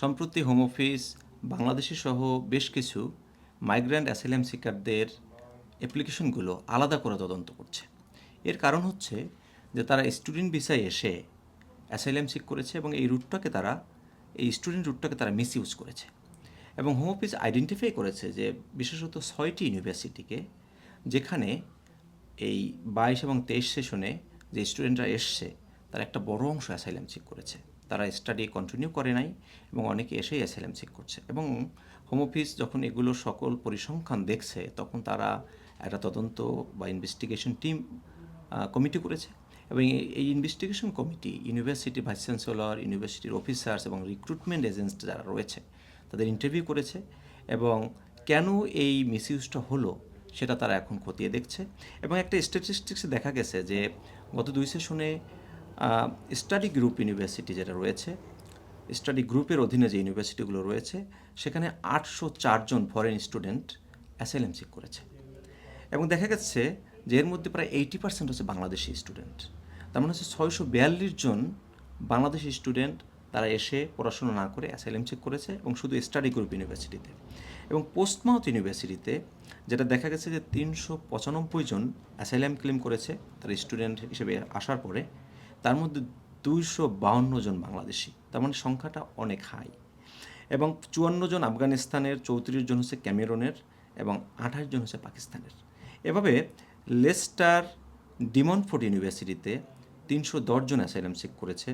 সম্প্রতি home office Bangladeshi সহ বেশ কিছু মাইগ্রেন্ট অ্যাসাইলাম সিকারদের অ্যাপ্লিকেশনগুলো আলাদা করে তদন্ত করছে। এর কারণ হচ্ছে যে তারা স্টুডেন্ট ভিসায় এসে অ্যাসাইলাম সিক করেছে এবং এই রুটটাকে তারা, এই স্টুডেন্ট রুটটাকে তারা মিস ইউজ করেছে। এবং হোম অফিস আইডেন্টিফাই করেছে যে বিশেষত ছয়টি ইউনিভার্সিটিকে যেখানে এই বাইশ এবং তেইশ সেশনে যে স্টুডেন্টরা এসছে, তার একটা বড় অংশ অ্যাসাইলাম চেক করেছে। তারা স্টাডি কন্টিনিউ করে নাই এবং অনেকে এসেই অ্যাসাইলাম চেক করছে। এবং হোম অফিস যখন এগুলো সকল পরিসংখ্যান দেখছে, তখন তারা একটা তদন্ত বা ইনভেস্টিগেশন টিম কমিটি করেছে। এবং এই- investigation committee university vice chancellor ইউনিভার্সিটির অফিসার্স এবং রিক্রুটমেন্ট এজেন্টস যারা রয়েছে, তাদের ইন্টারভিউ করেছে এবং কেন এই মিসইউজটা হলো সেটা তারা এখন খতিয়ে দেখছে। এবং একটা স্ট্যাটিস্টিক্সে দেখা গেছে যে গত দুই সেশনে স্টাডি গ্রুপ ইউনিভার্সিটি যেটা রয়েছে স্টাডি গ্রুপের অধীনে যে ইউনিভার্সিটিগুলো রয়েছে, সেখানে আটশো চারজন ফরেন স্টুডেন্ট অ্যাসাইলেম করেছে। এবং দেখা গেছে যে এর মধ্যে প্রায় এইটি পার্সেন্ট হচ্ছে বাংলাদেশি স্টুডেন্ট তার মানে হচ্ছে ছয়শো বিয়াল্লিশ জন বাংলাদেশি স্টুডেন্ট তারা এসে পড়াশোনা না করে অ্যাসাইলেম চেক করেছে এবং শুধু স্টাডি গ্রুপ ইউনিভার্সিটিতে এবং পোস্টমাউথ ইউনিভার্সিটিতে যেটা দেখা গেছে যে তিনশো পঁচানব্বই জন অ্যাসাইলাম ক্লেম করেছে তার স্টুডেন্ট হিসেবে আসার পরে তার মধ্যে দুইশো বাউন্ন জন বাংলাদেশি। তার মানে সংখ্যাটা অনেক হাই এবং চুয়ান্ন জন আফগানিস্তানের, চৌত্রিশ জন হচ্ছে ক্যামেরনের এবং আঠাশ জন হচ্ছে পাকিস্তানের। এভাবে লেস্টার ডিমনফোর্ড ইউনিভার্সিটিতে তিনশো জন অ্যাসাইলাম চেক করেছে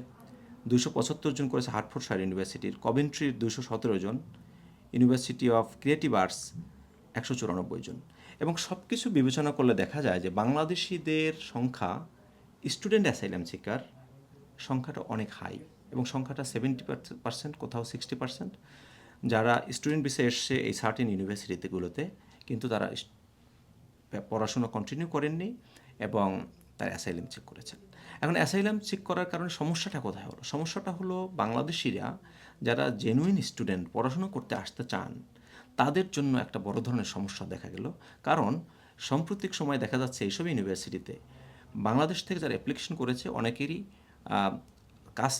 দুশো পঁচাত্তর জন করেছে হার্টফোর্ডশায়ার ইউনিভার্সিটির কভেন্ট্রির দুশো সতেরো জন, ইউনিভার্সিটি অফ ক্রিয়েটিভ আর্টস একশো চুরানব্বই জন। এবং সব কিছু বিবেচনা করলে দেখা যায় যে বাংলাদেশিদের সংখ্যা স্টুডেন্ট অ্যাসাইলাম সিকার সংখ্যাটা অনেক হাই এবং সংখ্যাটা সেভেন্টি পার্সেন্ট কোথাও সিক্সটি পার্সেন্ট যারা স্টুডেন্ট বিষয়ে এসছে এই সার্টেন ইউনিভার্সিটিগুলোতে কিন্তু তারা পড়াশোনা কন্টিনিউ করেননি এবং তার অ্যাসাইলাম চেক করেছেন। এখন অ্যাসাইলাম চেক করার কারণে সমস্যাটা কোথায় হলো? সমস্যাটা হলো বাংলাদেশিরা যারা জেনুইন স্টুডেন্ট পড়াশোনা করতে আসতে চান, তাদের জন্য একটা বড় ধরনের সমস্যা দেখা গেল। কারণ সাম্প্রতিক সময় দেখা যাচ্ছে এইসব ইউনিভার্সিটিতে বাংলাদেশ থেকে যারা অ্যাপ্লিকেশন করেছে, অনেকেরই কাজ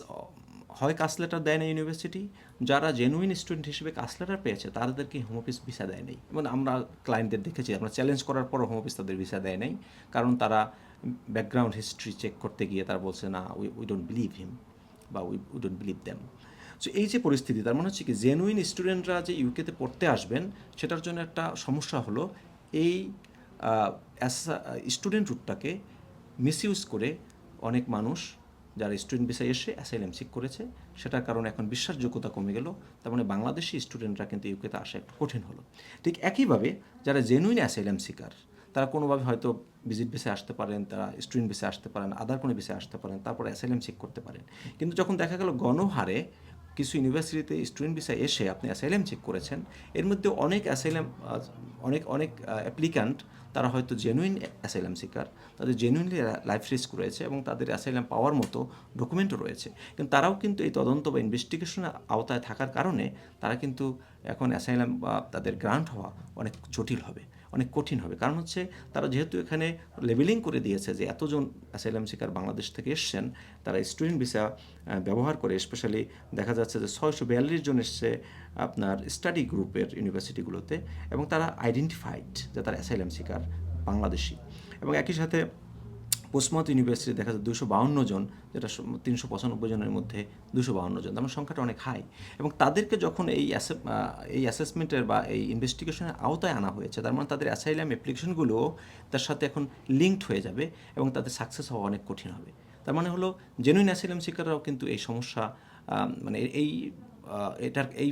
হয় কাস লেটার দেয় না ইউনিভার্সিটি যারা জেনুইন স্টুডেন্ট হিসেবে কাস লেটার পেয়েছে, তাদেরকে হোম অফিস ভিসা দেয় নাই। এবং আমরা ক্লায়েন্টদের দেখেছি, আমরা চ্যালেঞ্জ করার পর হোম অফিস তাদের ভিসা দেয় নাই, কারণ তারা ব্যাকগ্রাউন্ড হিস্ট্রি চেক করতে গিয়ে তারা বলছে, না we we don't believe him বা we we don't believe them so এই যে পরিস্থিতি, তার মানে হচ্ছে কি জেনুইন স্টুডেন্টরা যে ইউকেতে পড়তে আসবেন, সেটার জন্য একটা সমস্যা হলো, এই স্টুডেন্ট রুটটাকে মিসইউজ করে অনেক মানুষ যারা স্টুডেন্ট ভিসা এসে অ্যাসাইলাম সিক করেছে, সেটার কারণে এখন বিশ্বাসযোগ্যতা কমে গেল। তার মানে বাংলাদেশি স্টুডেন্টরা কিন্তু ইউকেতে আসা একটু কঠিন হলো। ঠিক একইভাবে যারা জেনুইন অ্যাসাইলাম সিকার তারা কোনোভাবে হয়তো ভিজিট ভিসে আসতে পারেন, তারা স্টুডেন্ট ভিসে আসতে পারেন আদার কোনো ভিসে আসতে পারেন, তারপর অ্যাসাইলাম চেক করতে পারেন। কিন্তু যখন দেখা গেল গণহারে কিছু ইউনিভার্সিটিতে স্টুডেন্ট ভিসা এসে আপনি অ্যাসাইলাম চেক করেছেন, এর মধ্যে অনেক অ্যাসাইলাম অনেক অনেক অ্যাপ্লিক্যান্ট তারা হয়তো জেনুইন অ্যাসাইলাম সিকার তাদের জেনুইনলি লাইফ রিস্ক রয়েছে এবং তাদের অ্যাসাইলাম পাওয়ার মতো ডকুমেন্টও রয়েছে। কিন্তু তারাও কিন্তু এই তদন্ত বা ইনভেস্টিগেশনের আওতায় থাকার কারণে তারা কিন্তু এখন অ্যাসাইলাম বা তাদের গ্রান্ট হওয়া অনেক জটিল হবে, অনেক কঠিন হবে। কারণ হচ্ছে তারা যেহেতু এখানে লেবেলিং করে দিয়েছে যে এতজন অ্যাসাইলাম শিকার বাংলাদেশ থেকে এসছেন, তারা স্টুডেন্ট ভিসা ব্যবহার করে স্পেশালি দেখা যাচ্ছে যে ছয়শো বিয়াল্লিশ জন এসছে আপনার স্টাডি গ্রুপের ইউনিভার্সিটিগুলোতে এবং তারা আইডেন্টিফাইড যে তারা অ্যাসাইলাম শিকার বাংলাদেশি। এবং একই সাথে পোস্টমাউথ ইউনিভার্সিটি দেখা যায় দুশো বাউন্ন জন, যেটা তিনশো পঁচানব্বই জনের মধ্যে দুশো বাউন্ন জন। তার মানে সংখ্যাটা অনেক হাই এবং তাদেরকে যখন এই এই অ্যাসেসমেন্টের বা এই ইনভেস্টিগেশনের আওতায় আনা হয়েছে, তার মানে তাদের অ্যাসাইলাম অ্যাপ্লিকেশনগুলো তার সাথে এখন লিঙ্কড হয়ে যাবে এবং তাদের সাকসেস হওয়া অনেক কঠিন হবে। তার মানে হলো জেনুইন অ্যাসাইলাম শিকাররাও কিন্তু এই সমস্যা মানে এই এটার এই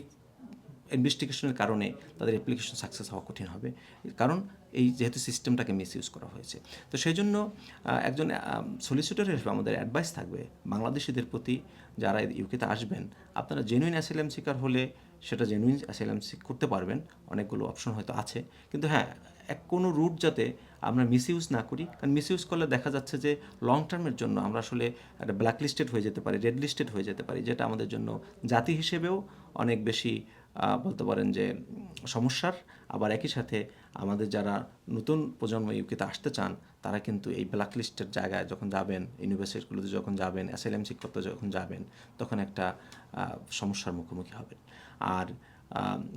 ইনভেস্টিগেশনের কারণে তাদের অ্যাপ্লিকেশন সাকসেস হওয়া কঠিন হবে। কারণ এই যেহেতু সিস্টেমটাকে মিস ইউজ করা হয়েছে। তো সেই জন্য একজন সলিসিটর হিসেবে আমাদের অ্যাডভাইস থাকবে বাংলাদেশিদের প্রতি যারা ইউকেতে আসবেন। আপনারা জেনুইন অ্যাসাইলাম শিকার হলে সেটা জেনুইন অ্যাসাইলাম সিক করতে পারবেন। অনেকগুলো অপশন হয়তো আছে। কিন্তু হ্যাঁ এক কোনো রুট যাতে আমরা মিস ইউজ না করি। কারণ মিস ইউজ করলে দেখা যাচ্ছে যে লং টার্মের জন্য আমরা আসলে একটা ব্ল্যাক লিস্টেড হয়ে যেতে পারি রেড লিস্টেড হয়ে যেতে পারি, যেটা আমাদের জন্য জাতি হিসেবেও অনেক বেশি বলতে পারেন যে, সমস্যার। আবার একই সাথে আমাদের যারা নতুন প্রজন্ম ইউকেতে আসতে চান, তারা কিন্তু এই ব্ল্যাক লিস্টের জায়গায় যখন যাবেন ইউনিভার্সিটিগুলোতে যখন যাবেন অ্যাসাইলাম শিক্ষক যখন যাবেন, তখন একটা সমস্যার মুখোমুখি হবেন। আর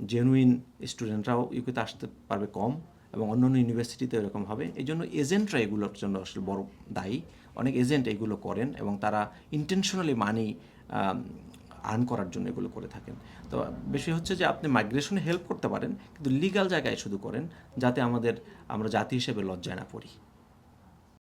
জেনুইন স্টুডেন্টরাও ইউকেতে আসতে পারবে কম এবং অন্য অন্য ইউনিভার্সিটিতে এরকম হবে। এই জন্য এজেন্টরা এগুলোর জন্য আসলে বড় দায়ী। অনেক এজেন্ট এগুলো করেন এবং তারা ইন্টেনশনালি মানি আর্ন করার জন্য এগুলো করে থাকেন। তো বেশি হচ্ছে যে আপনি মাইগ্রেশনে হেল্প করতে পারেন, কিন্তু লিগাল জায়গায় শুধু করেন, যাতে আমাদের, আমরা জাতি হিসেবে লজ্জায় না পড়ি।